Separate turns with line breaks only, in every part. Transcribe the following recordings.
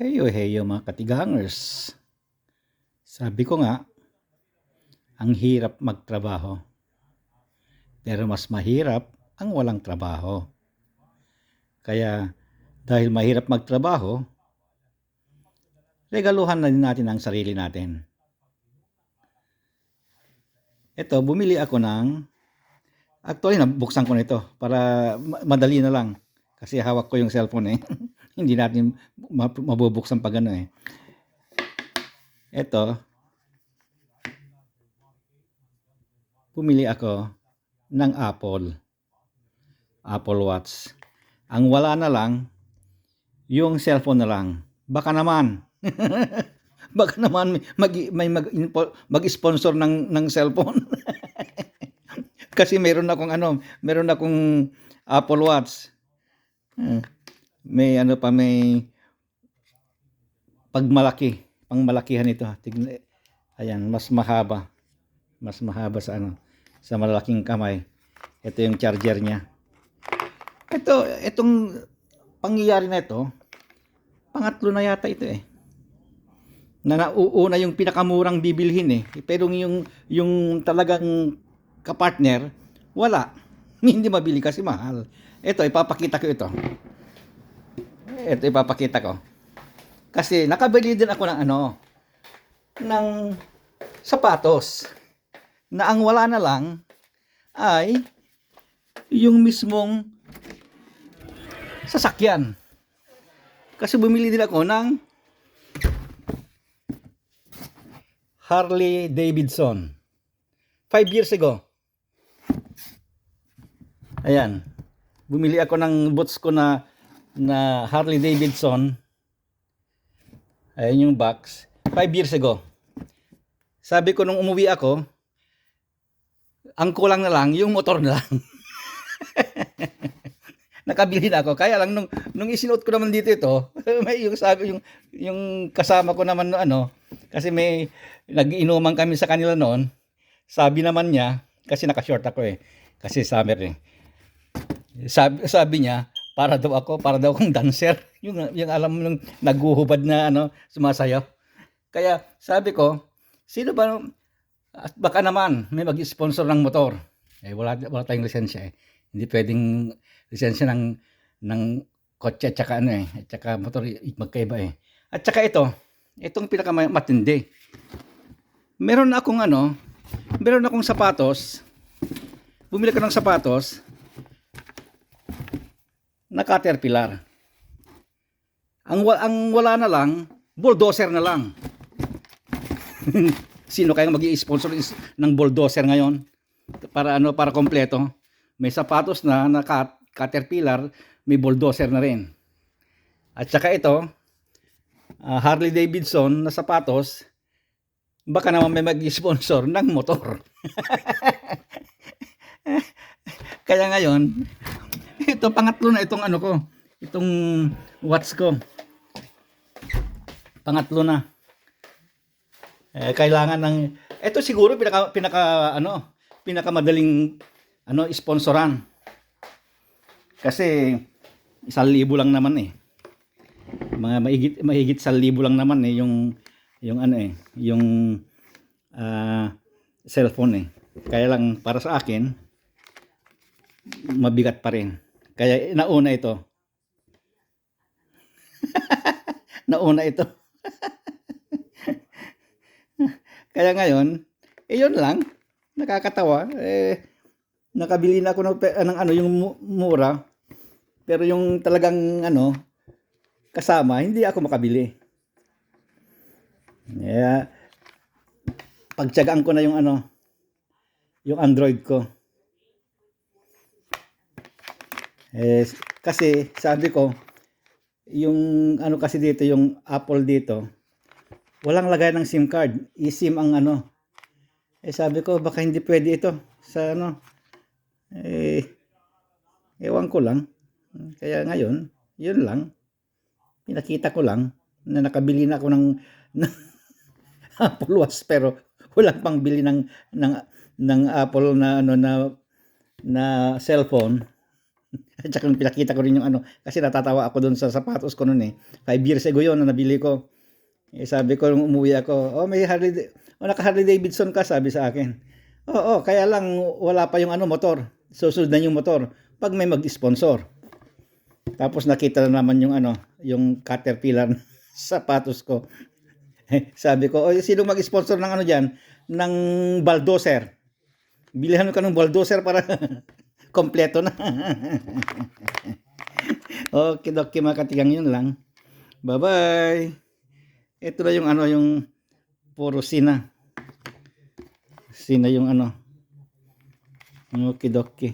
Heyo heyo mga katigangers. Sabi ko nga, ang hirap magtrabaho. Pero mas mahirap ang walang trabaho. Kaya dahil mahirap magtrabaho, regaluhan na din natin ang sarili natin. Ito, bumili ako ng Actually, nabuksan ko nito para ma- madali na lang. Kasi hawak ko yung cellphone eh. Hindi natin ma- mabubuksan pag ano eh. Ito. Pumili ako ng Apple. Apple Watch. Ang wala na lang, yung cellphone na lang. Baka naman. Baka naman mag, may mag, mag-sponsor ng, ng cellphone. Kasi meron akong ano, meron akong Apple Watch. Eh, May ano pa may pagmalaki, pangmalakihan ito. Tignan, ayan, mas mahaba. Mas mahaba sa ano, sa malalaking kamay. Ito yung charger niya. Ito, itong pangyayari na ito, pangatlo na yata ito eh. Na nauuna yung pinakamurang bibilhin eh. Pero yung yung talagang kapartner, wala. Hindi mabili kasi mahal. Ito, ipapakita ko ito. Ito, ipapakita ko. Kasi nakabili din ako ng ano, ng sapatos. Na ang wala na lang ay yung mismong sasakyan. Kasi bumili din ako ng Harley Davidson. Five years ago. Ayan. Bumili ako ng boots ko na na Harley Davidson. Ayan yung box. Five years ago. Sabi ko nung umuwi ako, ang kulang na lang, yung motor na lang. Nakabili na ako. Kaya lang nung, nung isinuot ko naman dito ito, may yung sabi yung yung kasama ko naman no, ano, kasi may nagiinuman kami sa kanila noon. Sabi naman niya, kasi naka-short ako eh, kasi summer eh. Sabi, sabi niya, para daw ako, para daw akong dancer. Yung, yung alam mo naguhubad na ano, sumasayaw. Kaya sabi ko, sino ba, at baka naman may mag-sponsor ng motor. Eh, wala, wala tayong lisensya eh. Hindi pwedeng lisensya ng, ng kotse at saka ano eh, at saka motor, i- magkaiba eh. At saka ito, itong pinakamatindi. Meron akong ano, meron akong sapatos, bumili ka ng sapatos, na caterpillar. Ang, ang wala na lang, bulldozer na lang. Sino kaya mag sponsor ng bulldozer ngayon? Para ano, para kompleto. May sapatos na na cat- caterpillar, may bulldozer na rin. At saka ito, ah, Harley Davidson na sapatos, baka naman may mag-sponsor ng motor. Kaya ngayon, ito pangatlo na itong ano ko, itong watch ko. Pangatlo na. Eh, kailangan ng ito siguro pinaka pinaka ano, pinakamadaling ano sponsoran. Kasi isang libo lang naman eh. Mga mahigit mahigit sa libo lang naman eh yung yung ano eh, yung ah, cellphone eh. Kaya lang para sa akin mabigat pa rin. Kaya nauna ito. nauna ito. Kaya ngayon, eh yun lang. Nakakatawa. Eh, nakabili na ako ng, pe- ng ano, yung mu- mura. Pero yung talagang ano, kasama, hindi ako makabili. Kaya, pagtsagaan ko na yung ano, yung Android ko. Eh, kasi sabi ko, yung ano kasi dito, yung Apple dito, walang lagay ng SIM card. eSIM ang ano. Eh sabi ko, baka hindi pwede ito sa ano. Eh, ewan ko lang. Kaya ngayon, yun lang. Pinakita ko lang na nakabili na ako ng, ng Apple Watch pero wala pang bili ng ng ng Apple na ano na na cellphone At saka pinakita ko rin yung ano, kasi natatawa ako doon sa sapatos ko noon eh. Five years ago yun na nabili ko. Eh, sabi ko nung umuwi ako, oh may Harley, oh, naka Harley Davidson ka, sabi sa akin. Oo, kaya lang wala pa yung ano motor. Susunod na yung motor pag may mag-sponsor. Tapos nakita na naman yung ano, yung Caterpillar sapatos ko. Sabi ko, oh, sino mag-sponsor ng ano diyan? Ng bulldozer. Bilihan ka ng bulldozer para kompleto na. okay, okay mga katigang yun lang. Bye-bye. Ito na yung ano, yung puro sina. Sina yung ano. Okay, dokie.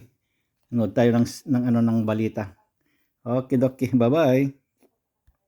Nood tayo ng, ng ano ng balita. Okay, dokie. Bye-bye.